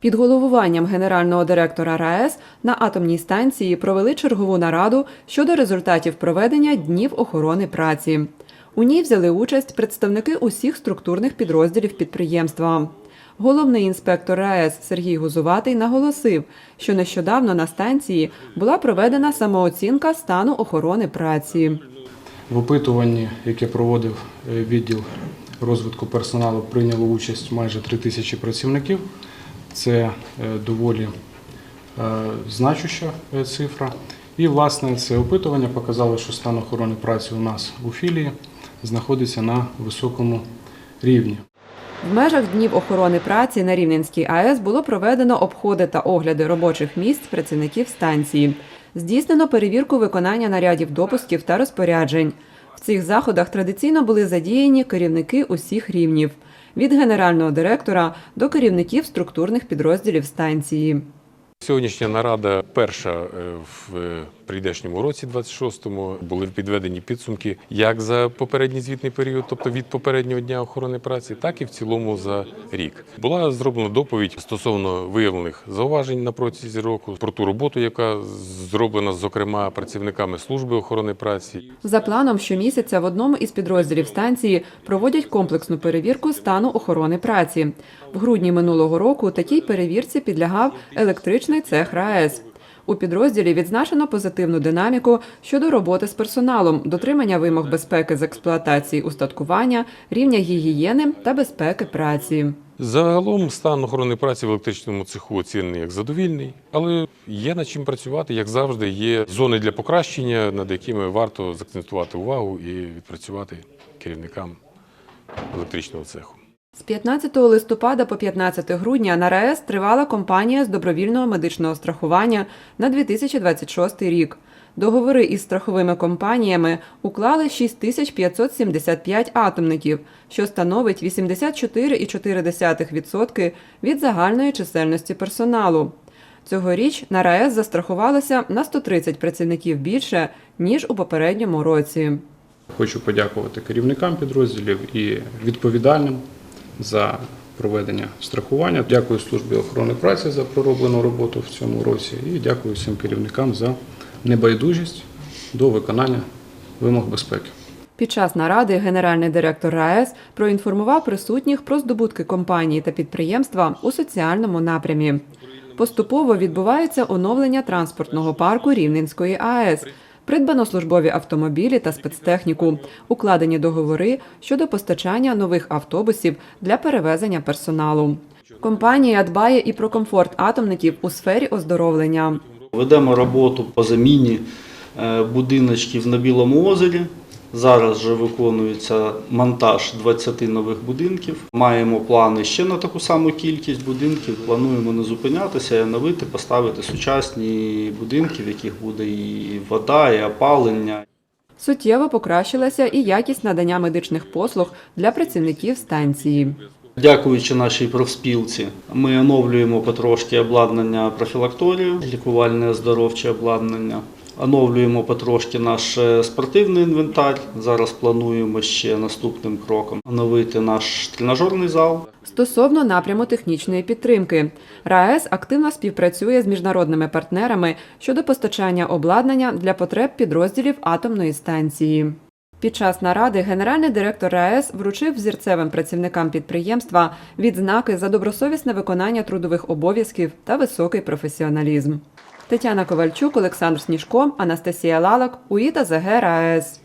Під головуванням генерального директора РаЕС на атомній станції провели чергову нараду щодо результатів проведення днів охорони праці. У ній взяли участь представники усіх структурних підрозділів підприємства. Головний інспектор РаЕС Сергій Гузуватий наголосив, що нещодавно на станції була проведена самооцінка стану охорони праці. В опитуванні, яке проводив е, відділ розвитку персоналу, прийняло участь майже 3 тисячі працівників. Це е, доволі е, значуща е, цифра. І, власне, це опитування показало, що стан охорони праці у нас у філії знаходиться на високому рівні. В межах днів охорони праці на Рівненській АЕС було проведено обходи та огляди робочих місць працівників станції. Здійснено перевірку виконання нарядів допусків та розпоряджень. В цих заходах традиційно були задіяні керівники усіх рівнів від генерального директора до керівників структурних підрозділів станції. Сьогоднішня нарада перша е, в е, прийдешньому році, 26-му, були підведені підсумки як за попередній звітний період, тобто від попереднього дня охорони праці, так і в цілому за рік. Була зроблена доповідь стосовно виявлених зауважень на протязі року про ту роботу, яка зроблена зокрема працівниками служби охорони праці. За планом, щомісяця в одному із підрозділів станції проводять комплексну перевірку стану охорони праці. В грудні минулого року такій перевірці підлягав електричний цех РаЕС. У підрозділі відзначено позитивну динаміку щодо роботи з персоналом, дотримання вимог безпеки з експлуатації устаткування, рівня гігієни та безпеки праці. Загалом стан охорони праці в електричному цеху оцінений як задовільний, але є над чим працювати, як завжди. Є зони для покращення, над якими варто закцентувати увагу і відпрацювати керівникам електричного цеху. З 15 листопада по 15 грудня на РаЕС тривала кампанія з добровільного медичного страхування на 2026 рік. Договори із страховими компаніями уклали 6575 атомників, що становить 84,4% від загальної чисельності персоналу. Цьогоріч на РаЕС застрахувалося на 130 працівників більше, ніж у попередньому році. Хочу подякувати керівникам підрозділів і відповідальним за проведення страхування. Дякую службі охорони праці за пророблену роботу в цьому році і дякую всім керівникам за небайдужість до виконання вимог безпеки. Під час наради генеральний директор РаЕС проінформував присутніх про здобутки компанії та підприємства у соціальному напрямі. Поступово відбувається оновлення транспортного парку Рівненської АЕС. Придбано службові автомобілі та спецтехніку, укладені договори щодо постачання нових автобусів для перевезення персоналу. Компанія дбає і про комфорт атомників у сфері оздоровлення. Ведемо роботу по заміні е, будиночків на Білому озері. Зараз вже виконується монтаж 20 нових будинків. Маємо плани ще на таку саму кількість будинків. Плануємо не зупинятися, і оновити, поставити сучасні будинки, в яких буде і вода, і опалення. Суттєво покращилася і якість надання медичних послуг для працівників станції. Дякуючи нашій профспілці, ми оновлюємо потрошки обладнання профілакторію, лікувальне оздоровче обладнання. Оновлюємо потрошки наш е, спортивний інвентар. Зараз плануємо ще наступним кроком оновити наш тренажерний зал. Стосовно напряму технічної підтримки, РаЕС активно співпрацює з міжнародними партнерами щодо постачання обладнання для потреб підрозділів атомної станції. Під час наради генеральний директор РаЕС вручив взірцевим працівникам підприємства відзнаки за добросовісне виконання трудових обов'язків та високий професіоналізм. Тетяна Ковальчук, Олександр Сніжко, Анастасія Лалак, Уїта ЗГ РаЕС.